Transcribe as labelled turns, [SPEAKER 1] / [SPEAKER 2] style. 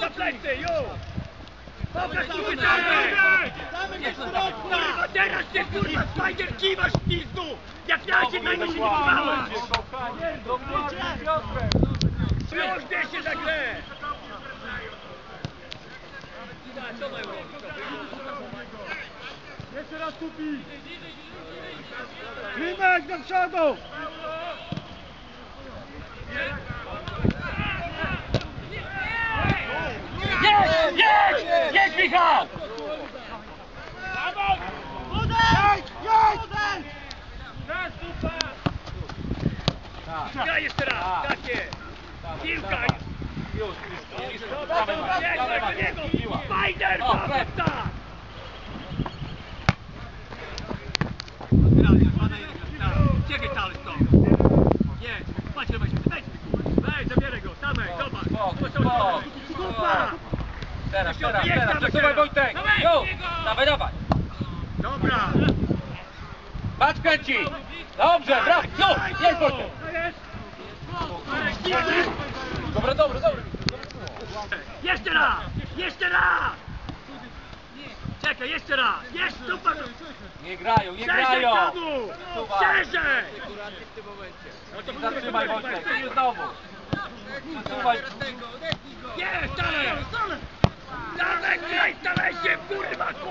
[SPEAKER 1] Na plecy, już! Pokaż tu wyciągnij! Kurwa, teraz cię kurwa Spider kiwasz w pizdu! Jak ja cię najmniej nie kiwałem! Bierz się za grę! Tak?
[SPEAKER 2] Jeszcze raz kupi! Klimek do przodu!
[SPEAKER 1] Jedź! Jedź! Jedź, Michał! Ja jeszcze raz, takie! Piłka!
[SPEAKER 3] Już, już, już. Dawaj,
[SPEAKER 1] Jedź
[SPEAKER 3] dawaj,
[SPEAKER 1] do niego!
[SPEAKER 3] piła.
[SPEAKER 1] Spider!
[SPEAKER 3] O,
[SPEAKER 1] Paweł,
[SPEAKER 3] Fred.
[SPEAKER 1] Czekaj cały stąd! Jedź! Patrz, weź, weź! Weź, zabieraj go! Dawaj, zobacz!
[SPEAKER 3] Teraz, teraz,
[SPEAKER 1] jedź,
[SPEAKER 3] teraz. Przesuwaj
[SPEAKER 1] teraz.
[SPEAKER 3] Wojtek.
[SPEAKER 1] Dawaj,
[SPEAKER 3] Jo, dawaj, dawaj.
[SPEAKER 1] Dobra!
[SPEAKER 3] Patrz kręci. Dobrze, brawo. Jo, jest Wojtek. Dobra, dobra, dobra.
[SPEAKER 1] Jeszcze raz! Jeszcze raz! Czekaj, jeszcze raz! Jeszcze super!
[SPEAKER 3] Nie grają, nie
[SPEAKER 1] Szerzej
[SPEAKER 3] grają.
[SPEAKER 1] Szerzej! No to
[SPEAKER 3] Zatrzymaj Wojtek. I znowu. Przesuwaj.
[SPEAKER 1] Jest, dalej! Dalej, graj, dalej się,